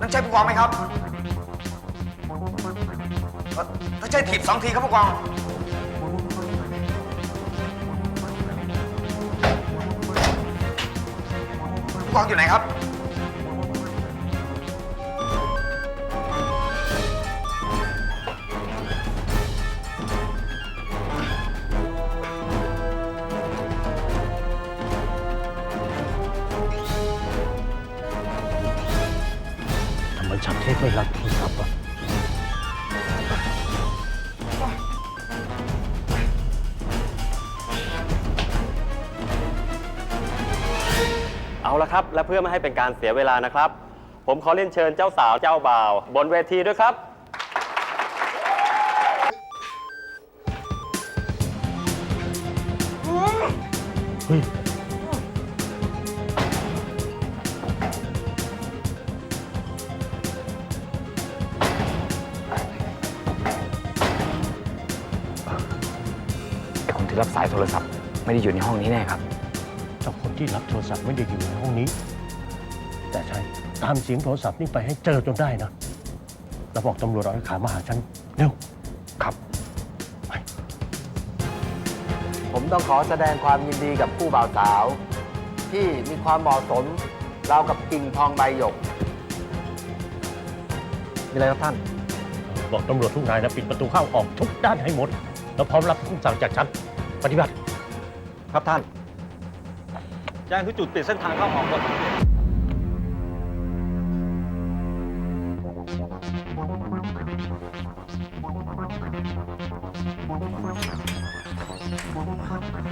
นั่นใช่ผู้กองไหมครับเอ่อถ้าใช่ถีบสองทีครับผู้กอง ผู้กองอยู่ไหนครับ ฉันเทพไม่รับโทรศัพท์อะเอาละครับ และเพื่อไม่ให้เป็นการเสียเวลานะครับ ผมขอเรียนเชิญเจ้าสาวเจ้าบ่าว บนเวทีด้วยครับ เฮ้ย รับสายโทรศัพท์ไม่ได้อยู่ในห้องนี้แน่ครับเจ้าคนที่รับโทรศัพท์ไม่ได้อยู่ในห้องนี้ แต่ใช่ตามเสียงโทรศัพท์นี่ไปให้เจอจนได้นะแล้วบอกตำรวจเอาไอ้ขามาหาฉันเร็วครับไปผมต้องขอแสดงความยินดีกับผู้บ่าวสาว ที่มีความเหมาะสมราวกับกิ่งทองใบหยก มีอะไรครับท่าน บอกตำรวจทุกนายนะปิดประตูเข้าออกทุกด้านให้หมด แล้วพร้อมรับคำสั่งจากฉัน ปฏิบัติ ครับท่าน แจ้งทุกจุดปิดเส้นทางเข้าออกหมด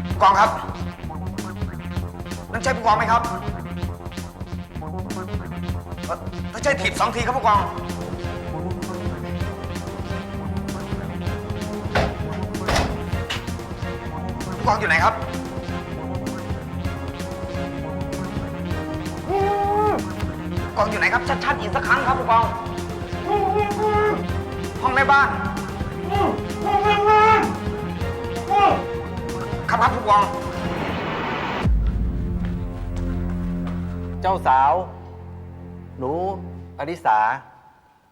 ผู้กองครับนั่นใช่ผู้กองไหมครับเอ่อถ้าใช่ถีบสองทีครับผู้กอง ผู้กองอยู่ไหนครับ ผู้กองอยู่ไหนครับ ชัดๆอีกสักครั้งครับผู้กอง ห้องแม่บ้าน ครับครับผู้กอง เจ้าสาว หนูอนิสา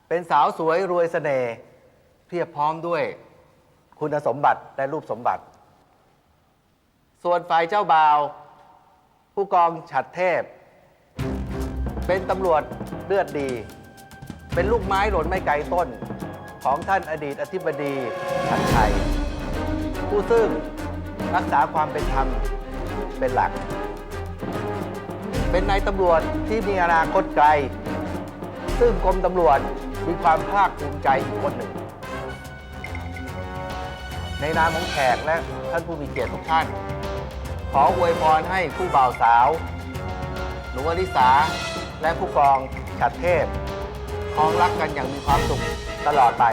เป็นสาวสวยรวยเสน่ห์เพียบพร้อมด้วย คุณสมบัติและรูปสมบัติ ส่วนฝ่ายเจ้าบ่าว ผู้กองฉัดเทพ เป็นตำรวจเลือดดี เป็นลูกไม้หล่นไม่ไกลต้น ของท่านอดีตอธิบดีชัดชัย ผู้ซึ่งรักษาความเป็นธรรมเป็นหลัก เป็นนายตำรวจที่มีอนาคตไกล ซึ่งกรมตำรวจมีความภาคภูมิใจอีกคนหนึ่ง ในนามของแขกและท่านผู้มีเกียรติทุกท่าน ออวยพรให้ผู้บ่าวสาว หนูอลิสา และผู้กองฉัดเทพครองรักกันอย่างมีความสุขตลอดไป